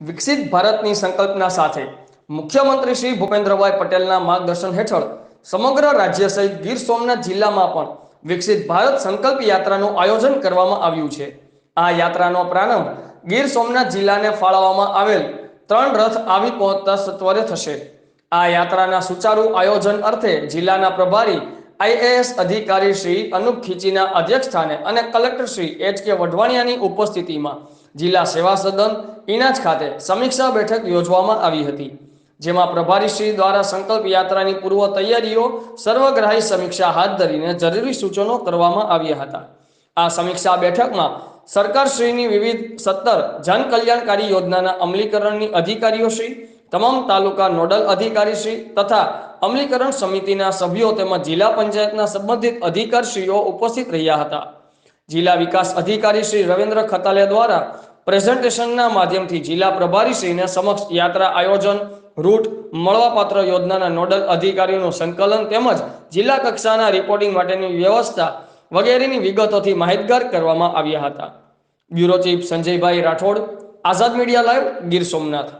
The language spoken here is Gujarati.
વિકસિત ભારતની સંકલ્પના સાથે મુખ્યમંત્રી શ્રી ભૂપેન્દ્રભાઈ પટેલના માર્ગદર્શન હેઠળ સમગ્ર રાજ્ય સહિત ગીર સોમનાથ જિલ્લામાં પણ વિકસિત ભારત સંકલ્પ યાત્રાનું આયોજન કરવામાં આવ્યું છે. આ યાત્રાનો પ્રારંભ ગીર સોમનાથ જિલ્લાને ફાળવવામાં આવેલ ત્રણ રથ આવી પહોંચતા સત્વરે થશે. આ યાત્રાના સુચારુ આયોજન અર્થે જિલ્લાના પ્રભારી આઈએએસ અધિકારી શ્રી અનુપ ખીચીના અધ્યક્ષ સ્થાને અને કલેક્ટર શ્રી એચ કે વઢવાણિયાની ઉપસ્થિતિમાં જિલ્લા સેવા સદન ઇનાજ ખાતે સમીક્ષા બેઠક યોજવામાં આવી હતી, જેમાં પ્રભારી શ્રી દ્વારા સંકલ્પ યાત્રાની પૂર્વ તૈયારીઓ, સર્વગ્રાહી સમીક્ષા હાથ ધરીને જરૂરી સૂચનો કરવામાં આવ્યા હતા. આ સમીક્ષા બેઠકમાં સરકારશ્રીની વિવિધ સત્તર જન કલ્યાણકારી યોજનાના અમલીકરણની અધિકારીઓ શ્રી, તમામ તાલુકા નોડલ અધિકારી શ્રી તથા અમલીકરણ સમિતિના સભ્યો તેમજ જિલ્લા પંચાયતના સંબંધિત અધિકારશ્રીઓ ઉપસ્થિત રહ્યા હતા. જિલ્લા વિકાસ અધિકારી શ્રી રવિન્દ્ર ખતાલિયા દ્વારા પ્રેઝન્ટેશનના માધ્યમથી જિલ્લા પ્રભારી શ્રીના સમક્ષ યાત્રા આયોજન, રૂટ, મળવાપાત્ર યોજનાના નોડલ અધિકારીઓનું સંકલન તેમજ જિલ્લા કક્ષાના રિપોર્ટિંગ માટેની વ્યવસ્થા વગેરેની વિગતોથી માહિતગાર કરવામાં આવ્યા હતા. બ્યુરો ચીફ સંજયભાઈ રાઠોડ, આઝાદ મીડિયા લાઈવ ગીર સોમનાથ.